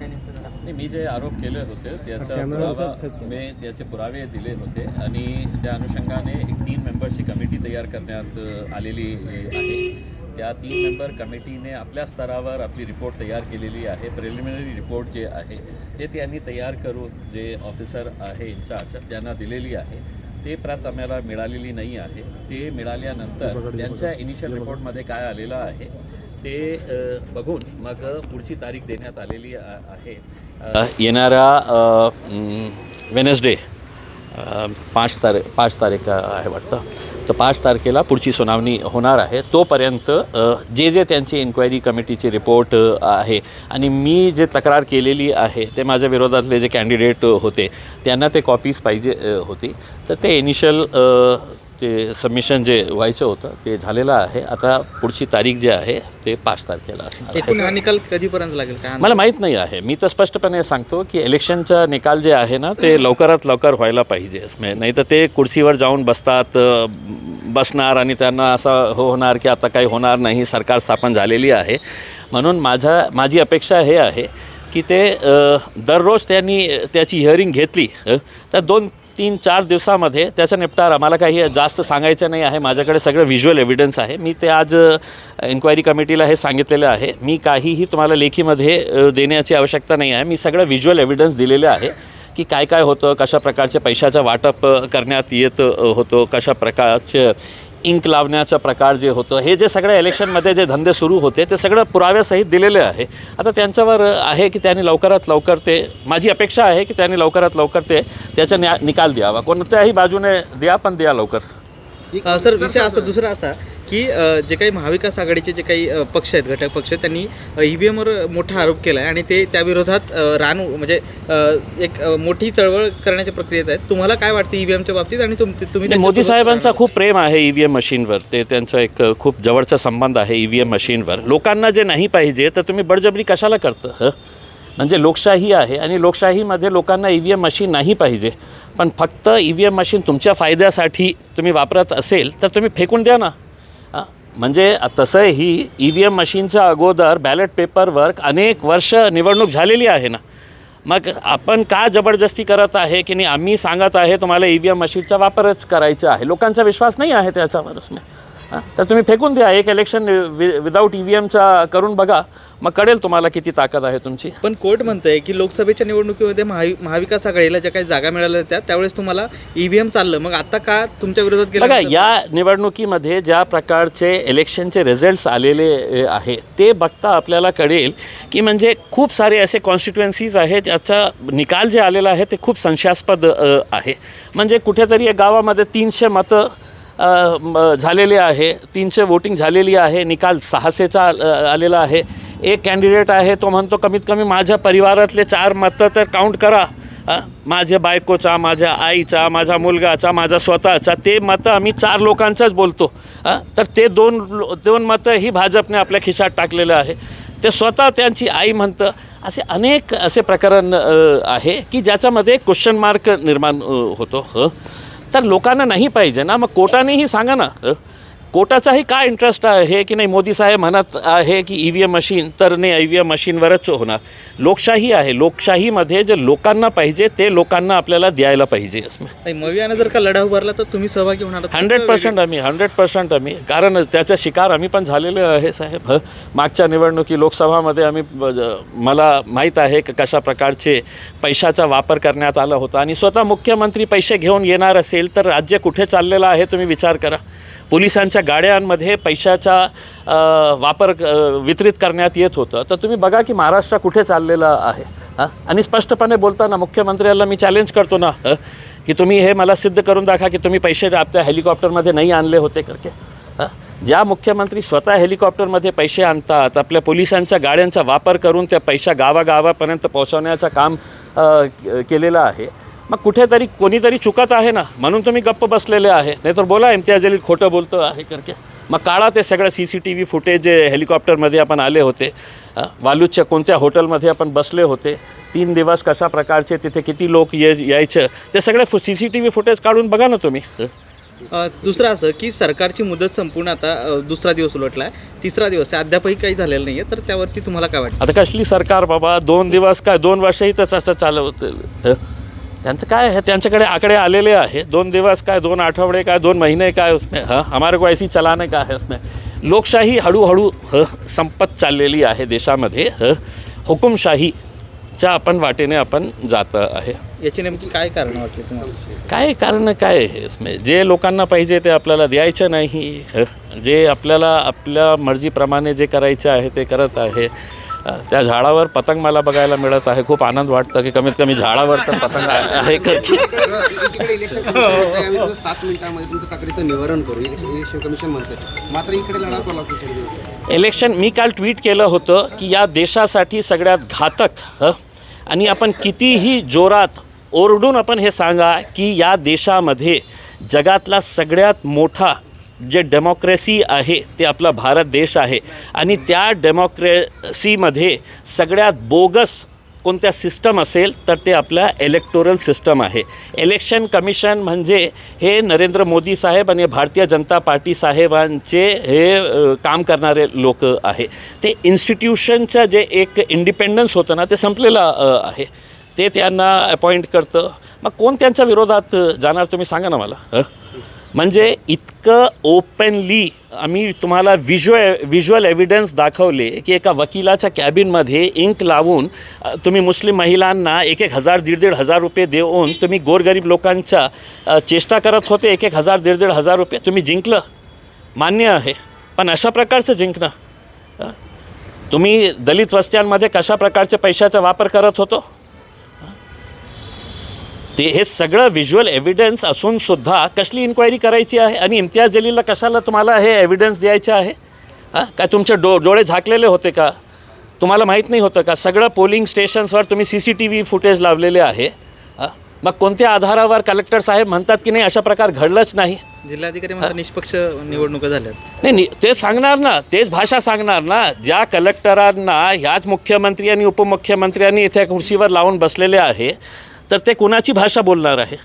नाही मी जे आरोप केले होते त्याचा पुरावा. मी त्याचे पुरावे दिले होते आणि त्या अनुषंगाने एक तीन मेंबर्सची कमिटी तयार करण्यात आलेली आहे. त्या तीन मेंबर कमिटीने आपल्या स्तरावर आपली रिपोर्ट तयार केलेली आहे प्रिलिमिनरी रिपोर्ट जे आहे ते त्यांनी तयार करून जे ऑफिसर आहे इन्चार्ज त्यांना दिलेली आहे ते प्रत आम्हाला मिळालेली नाही आहे. ते मिळाल्यानंतर त्यांच्या इनिशियल रिपोर्टमध्ये काय आलेलं आहे ते बघून मग पुढची तारीख देण्यात आलेली आहे. येणारा वेनसडे पाच तारीख पाच तारीख आहे वाटतं. तर पाच तारखेला पुढची सुनावणी होणार आहे. तोपर्यंत जे जे त्यांची इन्क्वायरी कमिटीचे रिपोर्ट आहे आणि मी जे तक्रार केलेली आहे ते माझ्या विरोधातले जे कॅन्डिडेट होते त्यांना ते कॉपीज पाहिजे होती. तर ते इनिशियल ते सबमिशन जे व्हायचं होतं ते झालेलं आहे. आता पुढची तारीख जी आहे ते पाच तारखेला असणार आहे. निकाल कधीपर्यंत लागेल? काय मला माहीत नाही आहे. मी तर स्पष्टपणे सांगतो की इलेक्शनचा निकाल जे आहे ना ते लवकरात लवकर व्हायला पाहिजे. नाही तर ते कुर्सीवर जाऊन बसतात अ, बसणार आणि त्यांना असं हो होणार की आता काही होणार नाही सरकार स्थापन झालेली आहे. म्हणून माझा माझी अपेक्षा हे आहे की ते अ, दररोज त्यांनी त्याची हिअरिंग घेतली अ, तर दोन तीन चार दिवसामध्ये त्याचा निपटारा. मला काही जास्त सांगायचं नाही आहे. माझ्याकडे सगळं व्हिज्युअल एव्हिडन्स आहे. मी ते आज इन्क्वायरी कमिटीला हे सांगितलेलं आहे. मी काहीही तुम्हाला लेखीमध्ये देण्याची आवश्यकता नाही आहे. मी सगळं व्हिज्युअल एव्हिडन्स दिलेलं आहे की काय काय होतं कशा प्रकारचे पैशाचं वाटप करण्यात येत होतं कशा प्रकारचे इंक लावण्याचा प्रकार जे होतं हे जे सगळ्या इलेक्शनमध्ये जे धंदे सुरू होते ते सगळं पुराव्यासहित दिलेले आहे. आता त्यांच्यावर आहे की त्यांनी लवकरात लवकर ते माझी अपेक्षा आहे की त्यांनी लवकरात लवकर ते त्याचा न्या निकाल द्यावा. कोणत्याही बाजूने द्या पण द्या लवकर. सर विषय असा दुसरा असा. की जे काही महाविकास आघाडीचे जे काही पक्ष आहेत घटक पक्ष आहेत, त्यांनी ईव्हीएमवर मोठा आरोप केला आहे आणि ते त्या विरोधात अ, रान म्हणजे एक मोठी चळवळ करण्याच्या प्रक्रियेत आहेत. तुम्हाला काय वाटतं ईव्हीएमच्या बाबतीत आणि तुम तुम्ही मोदी साहेबांचा? खूप प्रेम आहे ई व्ही एम मशीनवर. ते त्यांचा एक खूप जवळचा संबंध आहे ई व्ही एम मशीनवर. लोकांना जे नाही पाहिजे तर तुम्ही बळजबरी कशाला करतं हं? म्हणजे लोकशाही आहे आणि लोकशाहीमध्ये लोकांना ई व्ही एम मशीन नाही पाहिजे. पण फक्त ई व्ही एम मशीन तुमच्या फायद्यासाठी तुम्ही वापरत असेल तर तुम्ही फेकून द्या ना. म्हणजे तसंही ई व्ही एम मशीनच्या अगोदर बॅलेट पेपरवर अनेक वर्ष निवडणूक झालेली आहे ना. मग आपण का जबरदस्ती करत आहे की नाही आम्ही सांगत आहे तुम्हाला ई व्ही एम मशीनचा वापरच करायचा आहे. लोकांचा विश्वास नाही आहे त्याच्यावरच. नाही तर तुम्ही फेकून द्या एक इलेक्शन वि विदाऊट ई व्ही एमचा करून बघा. मग कळेल तुम्हाला किती ताकद आहे तुमची. पण कोर्ट म्हणतंय की लोकसभेच्या निवडणुकीमध्ये महावि महाविकास आघाडीला ज्या काही जागा मिळाल्या होत्या त्यावेळेस तुम्हाला ईव्हीएम चाललं. मग आता का तुमच्या विरोधात बघा केलं या निवडणुकीमध्ये ज्या प्रकारचे इलेक्शनचे रिझल्ट्स आलेले आहे ते बघता आपल्याला कळेल की म्हणजे खूप सारे असे कॉन्स्टिट्युएन्सीज आहेत ज्याचा निकाल जे आलेला आहे ते खूप संशयास्पद आहे. म्हणजे कुठेतरी एक गावामध्ये तीनशे मतं झालेले आहे. तीनशे वोटिंग झालेली आहे. निकाल सहाशेचा आलेला आहे. एक कॅन्डिडेट आहे तो म्हणतो कमीत कमी माझ्या परिवारातले चार मतं तर काउंट करा. माझ्या बायकोचा माझ्या आईचा माझा मुलगाचा माझा स्वतःचा ते मतं आम्ही चार लोकांचाच बोलतो. तर ते दोन लो- दोन मतं ही भाजपने आपल्या खिशात टाकलेलं आहे. ते स्वतः त्यांची आई म्हणतं. असे अनेक असे प्रकरण आहे की ज्याच्यामध्ये क्वेश्चन मार्क निर्माण होतो. हं? तर लोकांना नाही पाहिजे ना मग कोर्टानेही सांगा ना. कोर्टाचाही काय इंटरेस्ट आहे की नाही? मोदी साहेब म्हणत आहे की ई व्ही एम मशीन तर नाही ई व्ही एम मशीनवरच होणार. लोकशाही आहे. लोकशाहीमध्ये जे लोकांना पाहिजे ते लोकांना आपल्याला द्यायला पाहिजे. मवियानं जर का लढा उभारला तर तुम्ही सहभागी होणार? हंड्रेड पर्सेंट आम्ही हंड्रेड पर्सेंट आम्ही. कारण त्याचा शिकार आम्ही पण झालेले आहे साहेब. मागच्या निवडणुकी लोकसभामध्ये आम्ही मला माहीत आहे की कशा प्रकारचे पैशाचा वापर करण्यात आला होता. आणि स्वतः मुख्यमंत्री पैसे घेऊन येणार असेल तर राज्य कुठे चाललेलं आहे तुम्ही विचार करा. पोलिसांच्या गाड्यांमध्ये पैशाचा वापर वितरित करण्यात येत होतं. तर तुम्ही बघा की महाराष्ट्र कुठे चाललेलं आहे. हां? आणि स्पष्टपणे बोलताना मुख्यमंत्र्याला मी चॅलेंज करतो ना हं, की तुम्ही हे मला सिद्ध करून दाखवा की तुम्ही पैसे आपल्या हेलिकॉप्टरमध्ये नाही आणले होते करके. ज्या मुख्यमंत्री स्वतः हेलिकॉप्टरमध्ये पैसे आणतात आपल्या पोलिसांच्या गाड्यांचा वापर करून त्या पैसा गावागावापर्यंत पोहोचवण्याचं काम केलेलं आहे. मग कुठेतरी कोणीतरी चुकत आहे ना म्हणून तुम्ही गप्प बसलेले आहे. नाहीतर बोला इम्तियाज जलील खोटं बोलतं आहे करके. मग काढा ते सगळं C C T V footage जे हेलिकॉप्टरमध्ये आपण आले होते अ, वालूजच्या कोणत्या हॉटेलमध्ये आपण बसले होते तीन दिवस कशा प्रकारचे तिथे किती लोक ये यायचं ते सगळे C C T V footage काढून बघा ना तुम्ही. दुसरं असं की सरकारची मुदत संपूर्ण आता दुसरा दिवस उलटला आहे तिसरा दिवस आहे. अद्यापही काही झालेलं नाही आहे तर त्यावरती तुम्हाला काय वाटतं? आता कसली सरकार बाबा? दोन दिवस काय? दोन वर्षही तसं असं चालवतं? त्यांचं काय आहे त्यांच्याकडे आकडे आलेले आहे. दोन दिवस काय दोन आठवडे काय दोन महीने काय उसमें हाँ? हमारे को ऐसी चलाने का है उसमें? लोकशाही हळूहळू ह संपत चाललेली आहे देशामध्ये ह? हुकुमशाहीच्या आपण वाटेने आपण जात आहे. याची नेमकी काय कारण वाटली तुम्हाला? काय कारण काय आहे इसमें जे लोकांना पाहिजे ते आपल्याला द्यायचं नाही? जे आपल्याला आपल्या मर्जीप्रमाणे जे करायचं आहे ते करत आहे. त्या झाडावर पतंग मला बघायला मिळत आहे. खूप आनंद वाटतं की कमीत कमी झाडावर तर पतंग आहे. इलेक्शन सात मिनिटांमध्ये तक्रारीचं निवारण करू. इलेक्शन इलेक्शन कमिशन म्हणते. मात्र इकडे लढा लागतो सगळे इलेक्शन मी काल ट्विट केलं होतं की या देशासाठी सगळ्यात घातक आणि आपण कितीही जोरात ओरडून आपण हे सांगा की या देशामध्ये जगातला सगळ्यात मोठा जे डेमोक्रेसी आहे ते आपला भारत देश आहे. आणि त्या डेमोक्रेसीमध्ये सगळ्यात बोगस कोणत्या सिस्टम असेल तर ते आपल्या इलेक्टोरल सिस्टम आहे. इलेक्शन कमिशन म्हणजे हे नरेंद्र मोदी साहेब आणि भारतीय जनता पार्टी साहेबांचे हे काम करणारे लोक आहे. ते इन्स्टिट्यूशनचं जे एक इंडिपेंडन्स होतं ना ते संपलेलं आहे. ते त्यांना अपॉइंट करतं. मग कोण त्यांच्या विरोधात जाणार तुम्ही सांगा ना मला हं? म्हणजे इतकं ओपनली आम्ही तुम्हाला व्हिज्युअ व्हिज्युअल एव्हिडन्स दाखवले की एका वकिलाच्या कॅबिनमध्ये इंक लावून तुम्ही मुस्लिम महिलांना एक एक हजार दीड दीड हजार रुपये देऊन तुम्ही गोरगरीब लोकांच्या चेष्टा करत होते एक एक हजार दीड दीड हजार रुपये. तुम्ही जिंकलं. मान्य आहे. पण अशा प्रकारचं जिंकणं? तुम्ही दलित वस्त्यांमध्ये कशा प्रकारच्या पैशाचा वापर करत होतो? ते हे सगळं व्हिज्युअल एव्हिडन्स असूनसुद्धा कसली इन्क्वायरी करायची आहे? आणि इम्तियाज जलीलला कशाला तुम्हाला हे एव्हिडन्स द्यायचे आहे? हां? काय तुमचे डो डोळे झाकलेले होते का? तुम्हाला माहीत नाही होतं का? सगळं पोलिंग स्टेशन्सवर तुम्ही C C T V footage लावलेले आहे. मग कोणत्या आधारावर कलेक्टर साहेब म्हणतात की नाही अशा प्रकार घडलंच नाही? जिल्हाधिकारी निष्पक्ष निवडणुका झाल्यात. नाही नाही तेच सांगणार ना तेच भाषा सांगणार ना. ज्या कलेक्टरांना ह्याच मुख्यमंत्री आणि उपमुख्यमंत्र्यांनी इथे खुर्चीवर लावून बसलेले आहे तर ते कुणाची भाषा बोलणार आहे?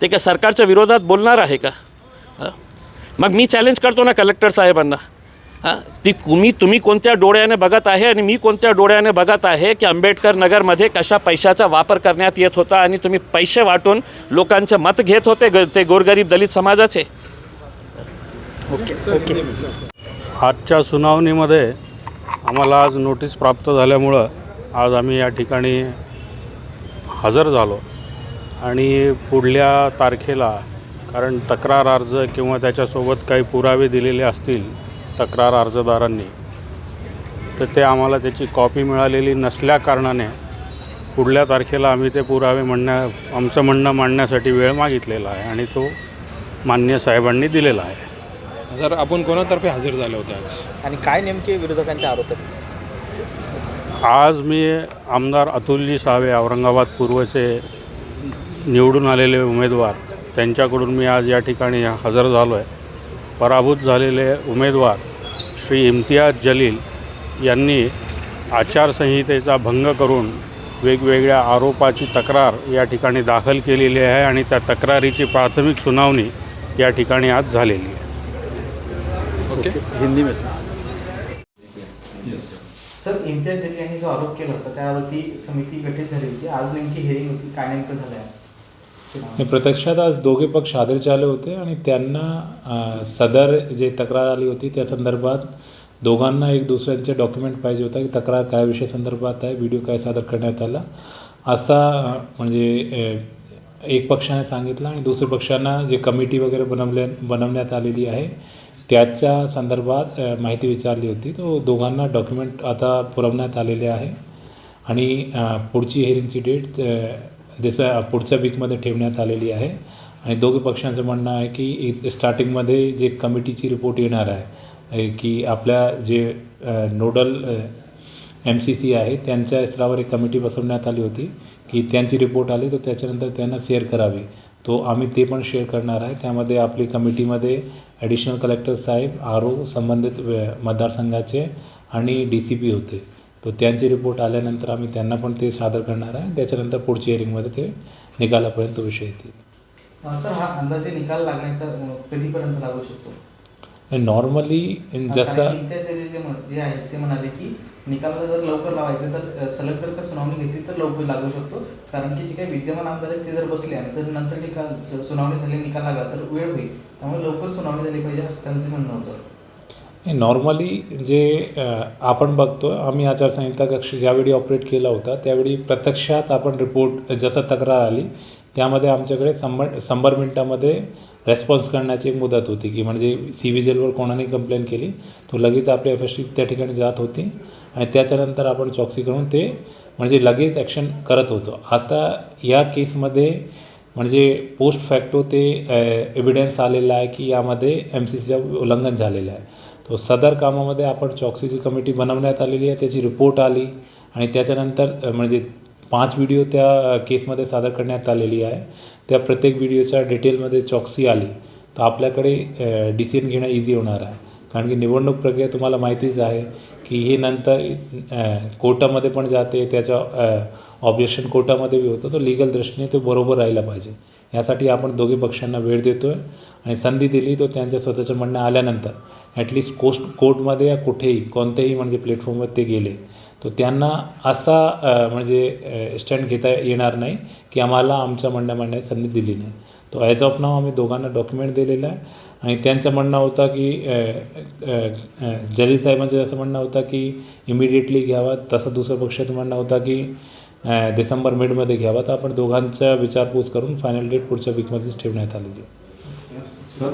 ते का सरकारच्या विरोधात बोलणार आहे का? मग मी चॅलेंज करतो ना कलेक्टर साहेबांना. हां? ती तुम्ही तुम्ही कोणत्या डोळ्याने बघत आहे आणि मी कोणत्या डोळ्याने बघत आहे की आंबेडकर नगरमध्ये कशा पैशाचा वापर करण्यात येत होता आणि तुम्ही पैसे वाटून लोकांचं मत घेत होते? ग ते गोरगरीब दलित समाजाचे. Okay okay. आजच्या सुनावणीमध्ये आम्हाला आज नोटीस प्राप्त झाल्यामुळं आज आम्ही या ठिकाणी हजर झालो. आणि पुढल्या तारखेला कारण तक्रार अर्ज किंवा त्याच्यासोबत काही पुरावे दिलेले असतील तक्रार अर्जदारांनी तर ते आम्हाला त्याची कॉपी मिळालेली नसल्याकारणाने पुढल्या तारखेला आम्ही ते पुरावे म्हणण्या आमचं म्हणणं मांडण्यासाठी वेळ मागितलेला आहे आणि तो मान्य साहेबांनी दिलेला आहे. जर आपण कोणातर्फे हजर झाले होते आज? आणि काय नेमके विरोधकांचे आरोप आहेत आज मी आमदार अतुलजी सावे औरंगाबाद पूर्वचे निवडून आलेले उमेदवार त्यांच्याकडून मी आज या ठिकाणी हजर झालो आहे पराभूत झालेले उमेदवार श्री इम्तियाज जलील यांनी आचारसंहितेचा भंग करून वेगवेगळ्या आरोपाची तक्रार या ठिकाणी दाखल केलेली आहे आणि त्या तक्रारीची प्राथमिक सुनावणी या ठिकाणी आज झालेली आहे. ओके. हिंदी में सर इम्तियाज जलील यांनी जो आरोप केला होता त्यावरती समिती गठीत झाली होती. आज नेमकी हेअरिंग होती. काय नेमकं झालं आहे हे प्रत्यक्षात आज दोघे पक्ष हजरचे आले होते आणि त्यांना सदर जे तक्रार आली होती त्या संदर्भात दोघांना एक दुसऱ्यांचे डॉक्युमेंट पाहिजे होता की तक्रार काय विषय संदर्भात आहे व्हिडिओ काय सादर करण्यात आला. असा म्हणजे एक पक्षाने सांगितलं आणि दुसऱ्या पक्षांना जे कमिटी वगैरे बनवल्या बनवण्यात आलेली आहे त्याच्या संदर्भात माहिती विचारली होती. तो दोघांना डॉक्युमेंट आता पुरवण्यात आलेले आहे. आणि पुढची हेरिंगची डेट जसं पुढच्या वीकमध्ये ठेवण्यात आलेली आहे. आणि दोघे पक्षांचं म्हणणं आहे की स्टार्टिंगमध्ये जे कमिटीची रिपोर्ट येणार आहे की आपल्या जे नोडल एम सी सी आहे त्यांच्या स्तरावर एक कमिटी बसवण्यात आली होती की त्यांची रिपोर्ट आली तर त्याच्यानंतर त्यांना शेअर करावी. तो आम्ही ते पण शेअर करणार आहे. त्यामध्ये आपली कमिटीमध्ये ॲडिशनल कलेक्टर साहेब आर ओ संबंधित व- मतदारसंघाचे आणि डी सी पी होते. तो त्यांचे रिपोर्ट आल्यानंतर आम्ही त्यांना पण ते सादर करणार आहे. त्याच्यानंतर पुढच्या हिअरिंगमध्ये ते निकालापर्यंत विषय येतील. सर हा अंदाजे निकाल लागण्याचा कधीपर्यंत लागू शकतो? नॉर्मली जसं जे म्हण- जे आहेत ते म्हणाले की निकाल जर लवकर लावायचे तर सलग जर का सुनावणी घेतली तर लवकर लागू शकतो. कारण की जे काही विद्यमान आमदार आहेत ते जर बसले आणि तर नंतर निकाल स- सुनावणी झाली निकाल लागला तर वेळ होईल. त्यामुळे लवकर सुनावणी झाली पाहिजे असं त्यांचं म्हणणं होतं. नॉर्मली जे आपण बघतो आम्ही आचारसंहिता कक्ष ज्यावेळी ऑपरेट केला होता त्यावेळी प्रत्यक्षात आपण रिपोर्ट जसं तक्रार आली त्यामध्ये आमच्याकडे शंभर शंभर मिनटामध्ये रेस्पॉन्स करण्याची एक मुदत होती की म्हणजे सी व्हिजलवर कोणाने कंप्लेंट केली तो लगेच आपल्या एफ एस टी त्या ठिकाणी जात होती. आणि त्याच्यानंतर आपण चौकशी करून ते म्हणजे लगेच ॲक्शन करत होतो. आता या केसमध्ये म्हणजे पोस्ट फॅक्टो ते एव्हिडन्स आलेला आहे की यामध्ये एम सी सीचं उल्लंघन झालेलं आहे. तो सदर कामामध्ये आपण चौकसीची कमिटी बनवण्यात आलेली आहे त्याची रिपोर्ट आली आणि त्याच्यानंतर म्हणजे पाच व्हिडिओ त्या केसमध्ये सादर करण्यात आलेली आहे. त्या प्रत्येक व्हिडिओच्या डिटेलमध्ये चौकसी आली. तर आपल्याकडे डिसिजन घेणं इझी होणार आहे. कारण की निवडणूक प्रक्रिया तुम्हाला माहितीच आहे की हे नंतर कोर्टामध्ये पण जाते त्याचं ऑब्जेक्शन कोर्टामध्ये बी होतं. तो लिगल दृष्टीने ते बरोबर राहिला पाहिजे. यासाठी आपण दोघी पक्षांना वेळ देतो आहे आणि संधी दिली तो त्यांच्या स्वतःचं म्हणणं आल्यानंतर. ॲटलिस्ट कोस्ट कोर्टमध्ये या कुठेही कोणत्याही म्हणजे प्लॅटफॉर्मवर ते गेले. तर त्यांना असा म्हणजे स्टँड घेता येणार नाही की आम्हाला आमच्या म्हणण्या मांडण्याची संधी दिली नाही. तो ॲज ऑफ नाव आम्ही दोघांना डॉक्युमेंट दिलेलं आहे. आणि त्यांचं म्हणणं होतं की जली जलील साहेबांचं असं म्हणणं होतं की इमिडिएटली घ्यावा. तसं दुसऱ्या पक्षाचं म्हणणं होतं की डिसेंबर मिडमध्ये घ्यावा. तर आपण दोघांचा विचारपूस करून फायनल डेट पुढच्या वीकमध्येच ठेवण्यात आलेली सर